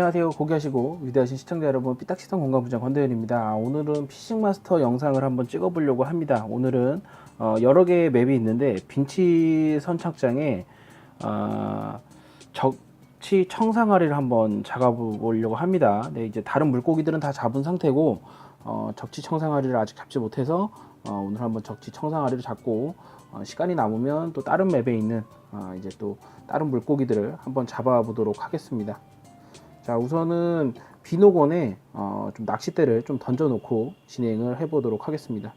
안녕하세요. 고귀하시고 위대하신 시청자 여러분, 삐딱시선 공간부장 권대현입니다. 아, 오늘은 피싱 마스터 영상을 한번 찍어보려고 합니다. 오늘은 어, 여러 개의 맵이 있는데 빈치 선착장에 어, 적치 청상아리를 한번 잡아보려고 합니다. 네, 이제 다른 물고기들은 다 잡은 상태고 어, 적치 청상아리를 아직 잡지 못해서 어, 오늘 한번 적치 청상아리를 잡고 어, 시간이 남으면 또 다른 맵에 있는 어, 이제 또 다른 물고기들을 한번 잡아보도록 하겠습니다. 자 우선은 비노건에 어, 좀 낚싯대를 좀 던져놓고 진행을 해보도록 하겠습니다.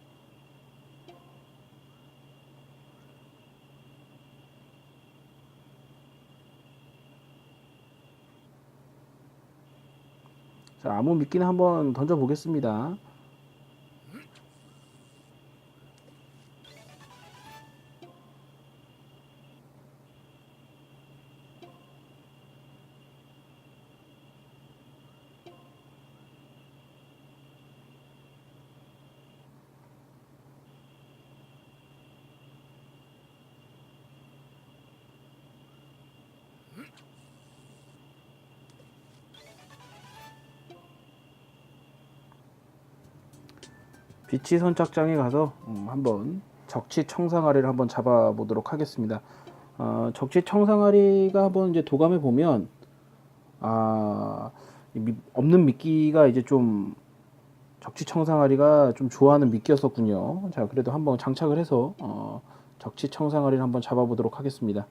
자 아무 미끼는 한번 던져보겠습니다. 비치 선착장에 가서 음, 한번 적치 청상아리를 한번 잡아보도록 하겠습니다. 어, 적치 청상아리가 한번 이제 도감해 보면 아, 없는 미끼가 이제 좀 적치 청상아리가 좀 좋아하는 미끼였었군요. 자, 그래도 한번 장착을 해서 어, 적치 청상아리를 한번 잡아보도록 하겠습니다.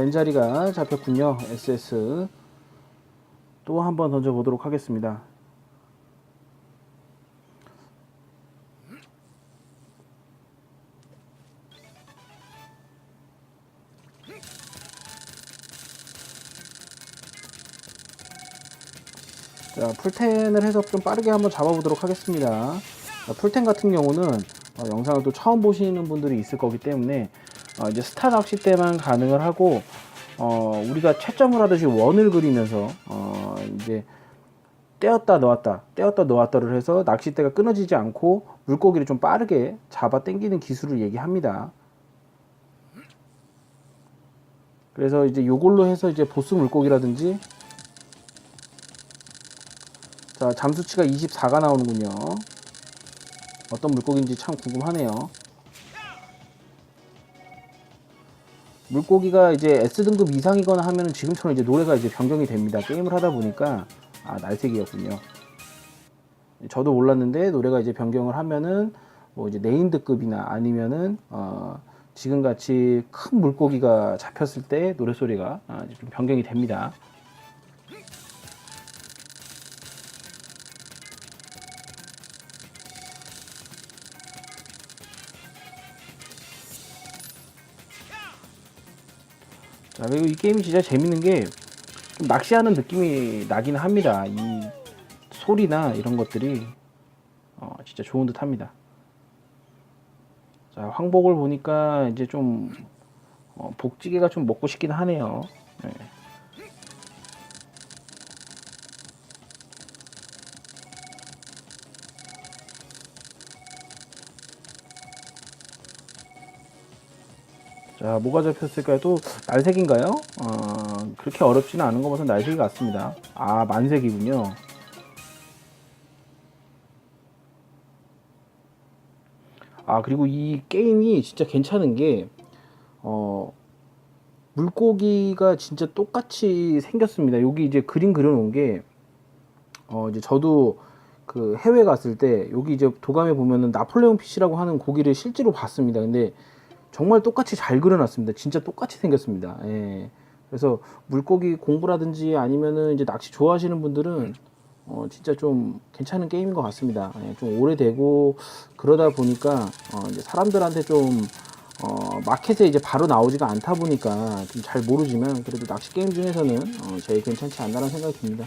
벤자리가 잡혔군요. SS. 또 한 번 던져보도록 하겠습니다. 자, 풀텐을 해서 좀 빠르게 한번 잡아보도록 하겠습니다. 자, 풀텐 같은 경우는 어, 영상을 또 처음 보시는 분들이 있을 거기 때문에 어, 이제 스타 낚싯대만 가능을 하고 어, 우리가 채점을 하듯이 원을 그리면서 어, 이제 떼었다 놓았다 떼었다 놓았다를 해서 낚싯대가 끊어지지 않고 물고기를 좀 빠르게 잡아 당기는 기술을 얘기합니다. 그래서 이제 요걸로 해서 이제 보스 물고기라든지 자 잠수치가 24가 나오는군요. 어떤 물고기인지 참 궁금하네요. 물고기가 이제 S등급 이상이거나 하면은 지금처럼 이제 노래가 이제 변경이 됩니다. 게임을 하다 보니까 아 날색이었군요. 저도 몰랐는데 노래가 이제 변경을 하면은 뭐 이제 네임드급이나 아니면은 어 지금 같이 큰 물고기가 잡혔을 때 노래 소리가 아, 변경이 됩니다. 자, 그리고 이 게임이 진짜 재밌는 게좀 낚시하는 느낌이 나긴 합니다. 이 소리나 이런 것들이 어, 진짜 좋은 듯 합니다. 자, 황복을 보니까 이제 좀 어, 복지개가 좀 먹고 싶긴 하네요. 네. 자, 뭐가 잡혔을까요? 또 날색인가요? 어, 그렇게 어렵지는 않은 것 같은 날색이 같습니다. 아, 만색이군요. 아, 그리고 이 게임이 진짜 괜찮은 게, 어, 물고기가 진짜 똑같이 생겼습니다. 여기 이제 그림 그려놓은 게, 어, 이제 저도 그 해외 갔을 때, 여기 이제 도감에 보면은 나폴레옹 피시라고 하는 고기를 실제로 봤습니다. 근데 정말 똑같이 잘 그려놨습니다. 진짜 똑같이 생겼습니다. 예. 그래서 물고기 공부라든지 아니면은 이제 낚시 좋아하시는 분들은 어, 진짜 좀 괜찮은 게임인 것 같습니다. 예, 좀 오래되고 그러다 보니까 어, 이제 사람들한테 좀 어, 마켓에 이제 바로 나오지가 않다 보니까 좀 잘 모르지만 그래도 낚시 게임 중에서는 어, 제일 괜찮지 않나라는 생각이 듭니다.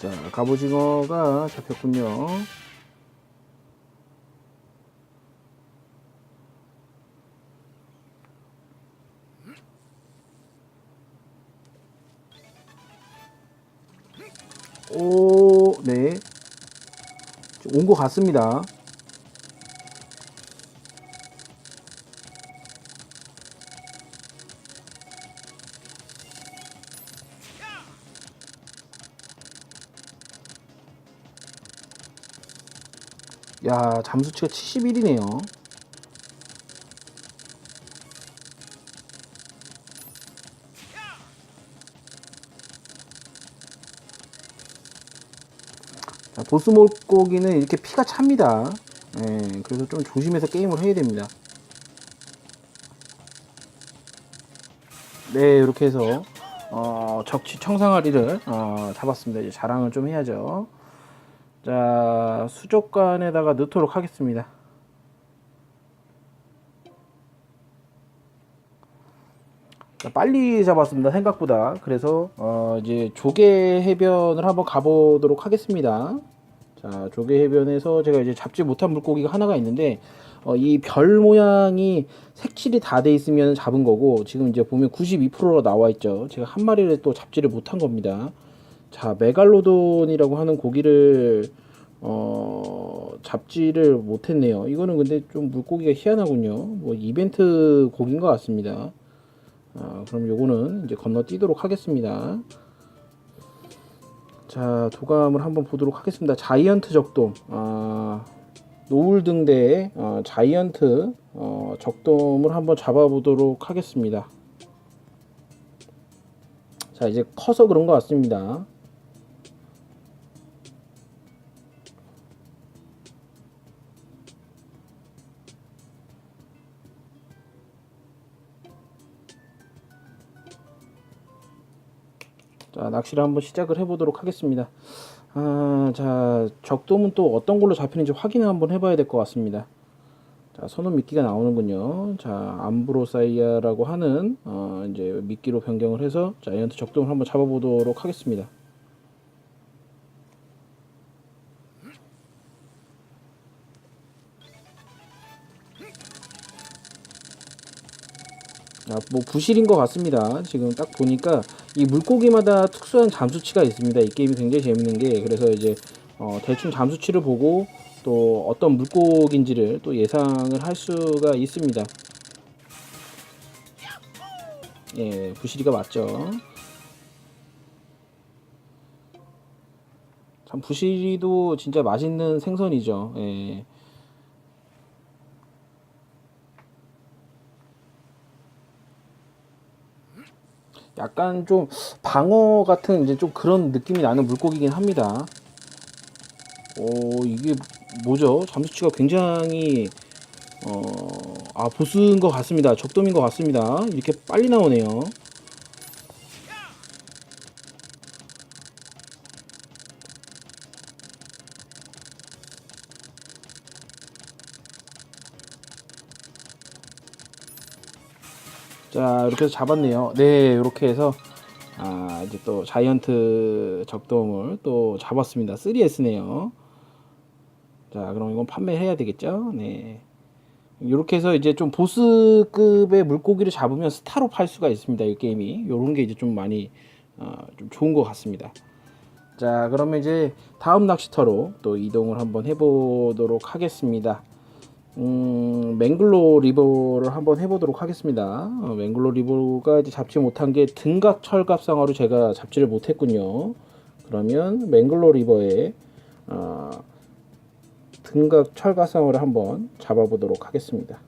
자, 갑오징어가 잡혔군요. 오, 네. 온 것 같습니다. 야, 잠수치가 71이네요. 자, 보스 물고기는 이렇게 피가 찹니다. 예, 그래서 좀 조심해서 게임을 해야 됩니다. 네, 이렇게 해서 어, 적치 청상아리를 어, 잡았습니다. 이제 자랑을 좀 해야죠. 자, 수족관에다가 넣도록 하겠습니다. 자, 빨리 잡았습니다. 생각보다. 그래서 어, 이제 조개 해변을 한번 가보도록 하겠습니다. 자, 조개 해변에서 제가 이제 잡지 못한 물고기가 하나가 있는데 어, 이 별 모양이 색칠이 다 돼 있으면 잡은 거고 지금 이제 보면 92%로 나와 있죠. 제가 한 마리를 또 잡지를 못한 겁니다. 자, 메갈로돈이라고 하는 고기를 어, 잡지를 못했네요. 이거는 근데 좀 물고기가 희한하군요. 뭐 이벤트 고기인 것 같습니다. 아, 그럼 요거는 이제 건너뛰도록 하겠습니다. 자, 도감을 한번 보도록 하겠습니다. 자이언트 적돔. 아, 노을 등대의 어, 자이언트 어, 적돔을 한번 잡아보도록 하겠습니다. 자, 이제 커서 그런 것 같습니다. 자, 낚시를 한번 시작을 해보도록 하겠습니다. 아, 자, 적돔은 또 어떤 걸로 잡히는지 확인을 한번 해봐야 될 것 같습니다. 자, 선원 미끼가 나오는군요. 자, 암브로사이아라고 하는 어, 이제 미끼로 변경을 해서 자이언트 적돔을 한번 잡아보도록 하겠습니다. 뭐 부실인 것 같습니다. 지금 딱 보니까 이 물고기마다 특수한 잠수치가 있습니다. 이 게임이 굉장히 재밌는 게 그래서 이제 어, 대충 잠수치를 보고 또 어떤 물고기인지를 또 예상을 할 수가 있습니다. 예, 부실이가 맞죠. 참 부실이도 진짜 맛있는 생선이죠. 예. 약간 좀 방어 같은 이제 좀 그런 느낌이 나는 물고기긴 합니다. 오 이게 뭐죠? 잠수치가 굉장히 어, 아 보스인 것 같습니다. 적돔인 것 같습니다. 이렇게 빨리 나오네요. 자 이렇게 해서 잡았네요. 네 이렇게 해서 아 이제 또 자이언트 적돔을 또 잡았습니다. 3S네요. 자 그럼 이건 판매해야 되겠죠? 네. 이렇게 해서 이제 좀 보스급의 물고기를 잡으면 스타로 팔 수가 있습니다. 이 게임이 요런 게 이제 좀 많이 어, 좀 좋은 것 같습니다. 자 그러면 이제 다음 낚시터로 또 이동을 한번 해보도록 하겠습니다. 음, 맹글로 리버를 한번 해보도록 하겠습니다. 어, 맹글로 리버가 이제 잡지 못한 게 등각 철갑상어로 제가 잡지를 못했군요. 그러면 맹글로 리버에 어, 등각 철갑상어를 한번 잡아보도록 하겠습니다.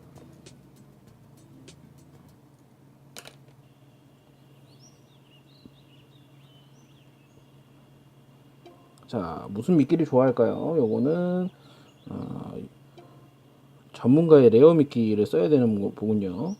자, 무슨 미끼를 좋아할까요? 요거는 어, 전문가의 레어 미끼를 써야 되는 거 보군요.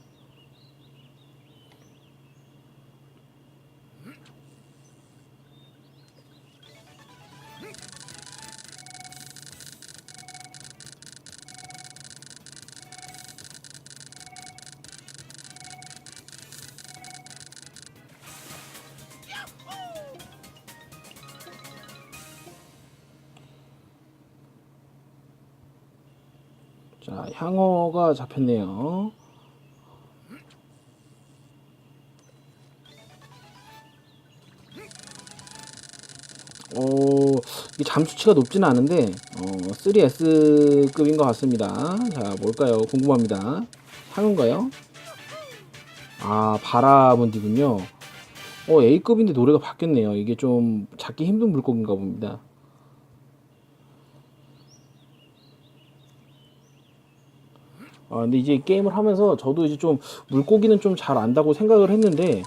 가 잡혔네요. 어, 이 잠수치가 높지는 않은데, 어, 3S급인 것 같습니다. 자, 뭘까요? 궁금합니다. 향은가요? 아, 바라문디군요. 어, A급인데 노래가 바뀌었네요. 이게 좀 잡기 힘든 물고기인가 봅니다. 아, 근데 이제 게임을 하면서 저도 이제 좀 물고기는 좀 잘 안다고 생각을 했는데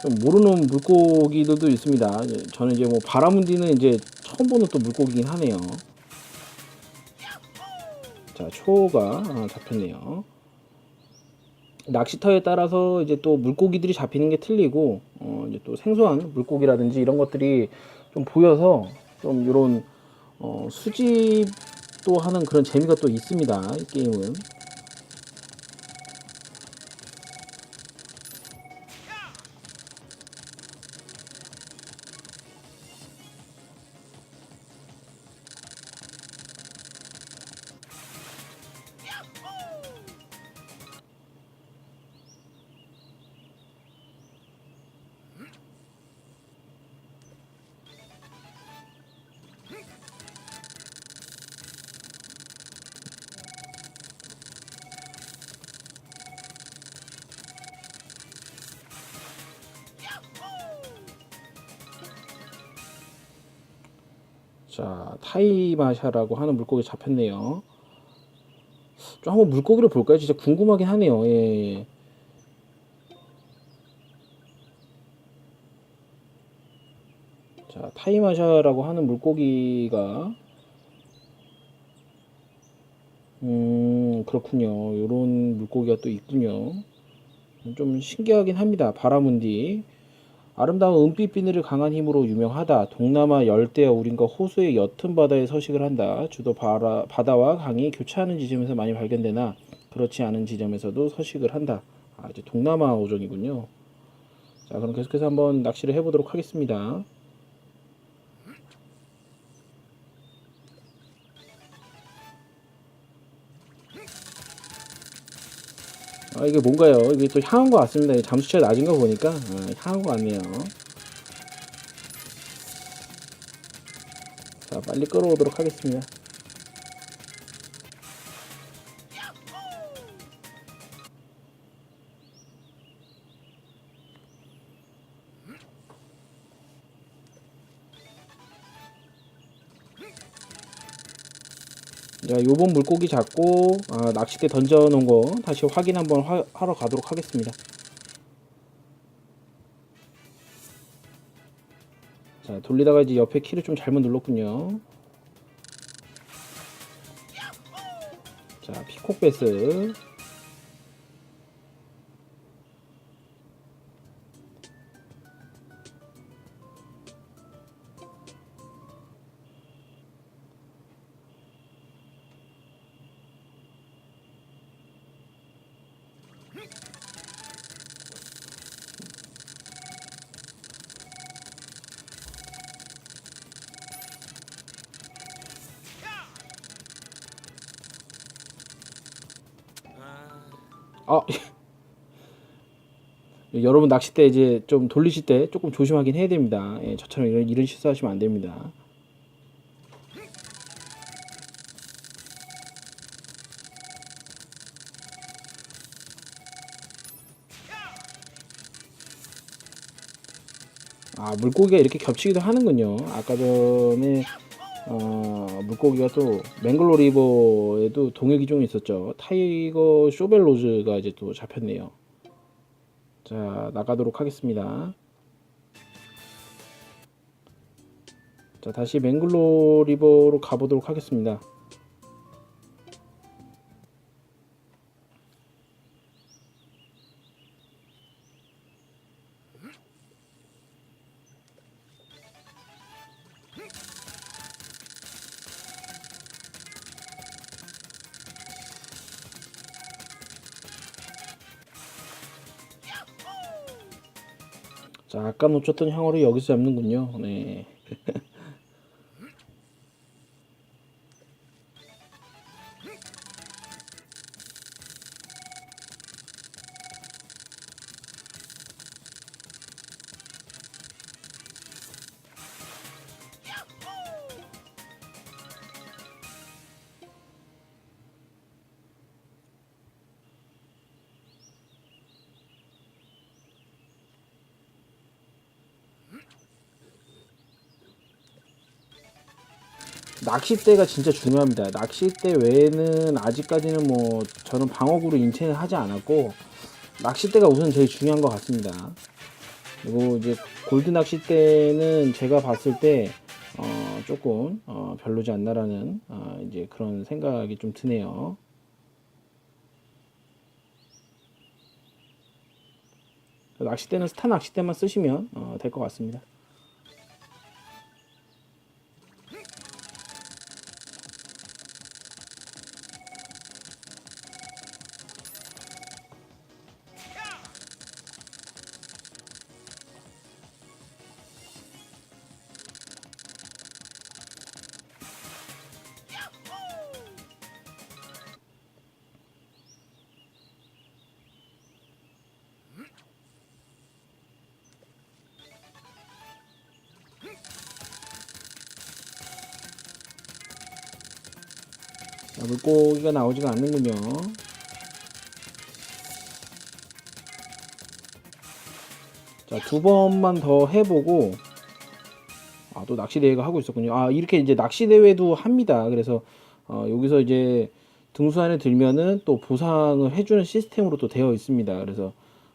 좀 모르는 물고기들도 있습니다. 저는 이제 뭐 바라문디는 이제 처음 보는 또 물고기긴 하네요. 자, 초가 하나 잡혔네요. 낚시터에 따라서 이제 또 물고기들이 잡히는 게 틀리고 어 이제 또 생소한 물고기라든지 이런 것들이 좀 보여서 좀 이런 어 수집도 하는 그런 재미가 또 있습니다. 이 게임은. 자, 타이마샤라고 하는 물고기 잡혔네요. 좀 한번 물고기를 볼까요? 진짜 궁금하긴 하네요. 예. 자, 타이마샤라고 하는 물고기가 음, 그렇군요. 요런 물고기가 또 있군요. 좀 신기하긴 합니다. 바라문디. 아름다운 은빛 비늘을 강한 힘으로 유명하다. 동남아 열대 어우린과 호수의 옅은 바다에 서식을 한다. 주로 바라, 바다와 강이 교차하는 지점에서 많이 발견되나 그렇지 않은 지점에서도 서식을 한다. 아, 이제 동남아 어종이군요. 자, 그럼 계속해서 한번 낚시를 해보도록 하겠습니다. 아, 이게 뭔가요? 이게 또 향한 것 같습니다. 이 잠수치가 낮은 거 보니까 아, 향한 것 같네요. 자, 빨리 끌어오도록 하겠습니다. 요번 물고기 잡고 아, 낚싯대 던져 놓은 거 다시 확인 한번 하, 하러 가도록 하겠습니다. 자, 돌리다가 이제 옆에 키를 좀 잘못 눌렀군요. 자, 피콕 베스. 아, 여러분 낚싯대 이제 좀 돌리실 때 조금 조심하긴 해야 됩니다. 예, 저처럼 이런, 이런 실수하시면 안 됩니다. 아, 물고기가 이렇게 겹치기도 하는군요. 아까 전에 어, 물고기가 또 맹글로 리버에도 동일 기종이 있었죠. 타이거 쇼벨로즈가 이제 또 잡혔네요. 자, 나가도록 하겠습니다. 자, 다시 맹글로 리버로 가보도록 하겠습니다. 자, 아까 놓쳤던 향어를 여기서 잡는군요. 네. 낚싯대가 진짜 중요합니다. 낚싯대 외에는 아직까지는 뭐 저는 방어구로 인체는 하지 않았고 낚싯대가 우선 제일 중요한 것 같습니다. 그리고 이제 골드 낚싯대는 제가 봤을 때 어, 조금 어, 별로지 않나라는 어, 이제 그런 생각이 좀 드네요. 낚싯대는 스타 낚싯대만 쓰시면 어, 될 것 같습니다. 자, 물고기가 나오지가 않는군요. 자, 두 번만 더 해보고, 아, 또 낚시대회가 하고 있었군요. 아, 이렇게 이제 낚시대회도 합니다. 그래서, 어, 여기서 이제 등수안에 들면은 또 보상을 해주는 시스템으로 또 되어 있습니다. 그래서,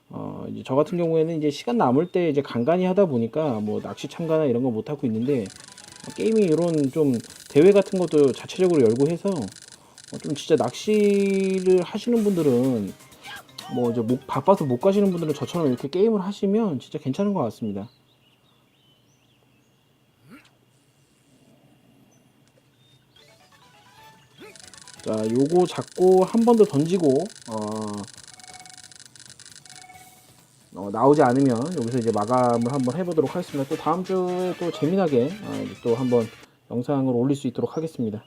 어, 이제 저 같은 경우에는 이제 시간 남을 때 이제 간간히 하다 보니까 뭐 낚시 참가나 이런 거 못 하고 있는데, 어, 게임이 이런 좀 대회 같은 것도 자체적으로 열고 해서 어, 좀 진짜 낚시를 하시는 분들은 뭐 이제 못, 바빠서 못 가시는 분들은 저처럼 이렇게 게임을 하시면 진짜 괜찮은 것 같습니다. 자, 요거 잡고 한 번 더 던지고 어, 어, 나오지 않으면 여기서 이제 마감을 한번 해보도록 하겠습니다. 또 다음 주에 또 재미나게 어, 또 한번 영상을 올릴 수 있도록 하겠습니다.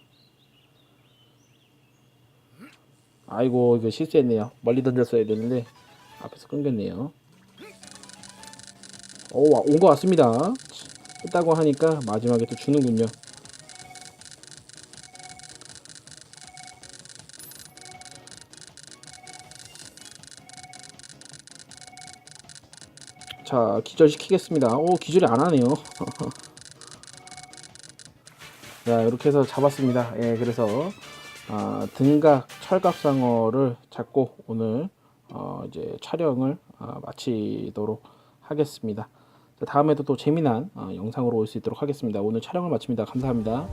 아이고 이거 실수했네요. 멀리 던졌어야 되는데 앞에서 끊겼네요. 오온 것 같습니다. 끄다고 하니까 마지막에 또 주는군요. 자 기절시키겠습니다. 오 기절이 안 하네요. 자 이렇게 해서 잡았습니다. 예 그래서 아, 등각 철갑상어를 잡고 오늘 어, 이제 촬영을 아, 마치도록 하겠습니다. 자, 다음에도 또 재미난 어, 영상으로 올 수 있도록 하겠습니다. 오늘 촬영을 마칩니다. 감사합니다.